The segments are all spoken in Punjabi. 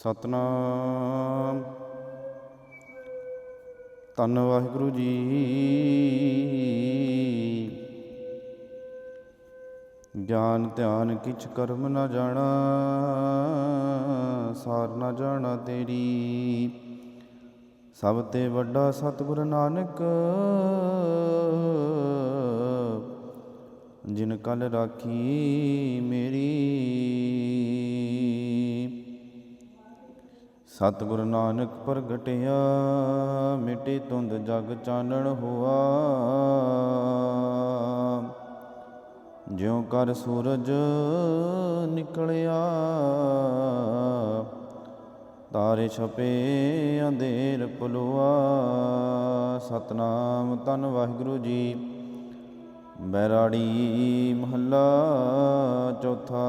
ਸਤਨਾਮ। ਧੰਨ ਵਾਹਿਗੁਰੂ ਜੀ। ਗਿਆਨ ਧਿਆਨ ਕਿਛ ਕਰਮ ਨਾ ਜਾਣਾ, ਸਾਰ ਨਾ ਜਾਣਾ ਤੇਰੀ। ਸਭ ਤੇ ਵੱਡਾ ਸਤਿਗੁਰ ਨਾਨਕ, ਜਿਨ ਕਲ ਰਾਖੀ ਮੇਰੀ। ਸਤਿਗੁਰ ਨਾਨਕ ਪ੍ਰਗਟਿਆ, ਮਿਟੇ ਤੁੰਦ ਜਗ ਚਾਨਣ ਹੋਆ। ਜਿਉ ਕਰ ਸੂਰਜ ਨਿਕਲਿਆ, ਤਾਰੇ ਛਪੇ, ਅੰਧੇਰ ਪਲੁਆ। ਸਤਨਾਮ ਤਨ ਵਾਹਿਗੁਰੂ ਜੀ। ਬੈਰਾੜੀ ਮਹੱਲਾ ਚੌਥਾ।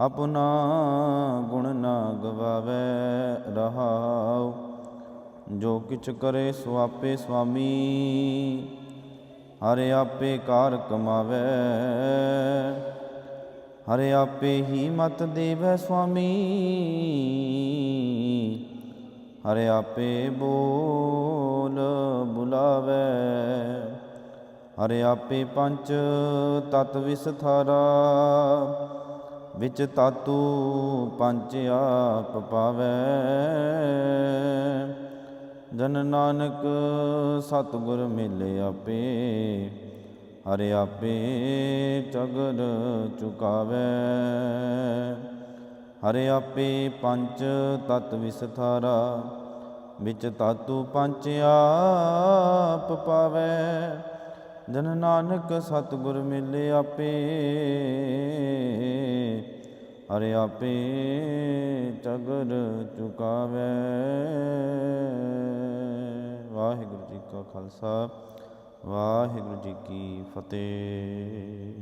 ਆਪਣਾ ਗੁਣ ਨਾ ਗਵਾਵੇ ਰਹਾਉ, ਜੋ ਕਿਛ ਕਰੇ ਸੋ ਆਪੇ ਸੁਆਮੀ, ਹਰਿ ਆਪੇ ਕਾਰ ਕਮਾਵੇ। ਹਰੇ ਆਪੇ ਹੀ ਮਤ ਦੇਵੈ ਸੁਆਮੀ, ਹਰੇ ਆਪੇ ਬੋਲ ਬੁਲਾਵੇ। ਹਰੇ ਆਪੇ ਪੰਚ ਤਤ ਵਿਸਥਾਰਾ ਵਿੱਚ ਤਾਤੂ ਪੰਜ ਆਪ ਪਾਵੇ। ਜਨ ਨਾਨਕ ਸਤਿਗੁਰ ਮਿਲੇ ਆਪੇ, ਹਰਿ ਆਪੇ ਚਗਰ ਚੁਕਾਵੇ। ਹਰਿ ਆਪੇ ਪੰਚ ਤਤ ਵਿਸਥਾਰਾ, ਵਿੱਚ ਤਾਤੂ ਪੰਜ ਆਪ ਪਾਵੇ। ਜਨ ਨਾਨਕ ਸਤਿਗੁਰ ਮਿਲੇ ਆਪੇ ਹਰਿ ਆਪੇ ਚਗਰ ਚੁਕਾਵੇ। ਵਾਹਿਗੁਰੂ ਜੀ ਕਾ ਖਾਲਸਾ ਵਾਹਿਗੁਰੂ ਜੀ ਕੀ ਫਤਿਹ।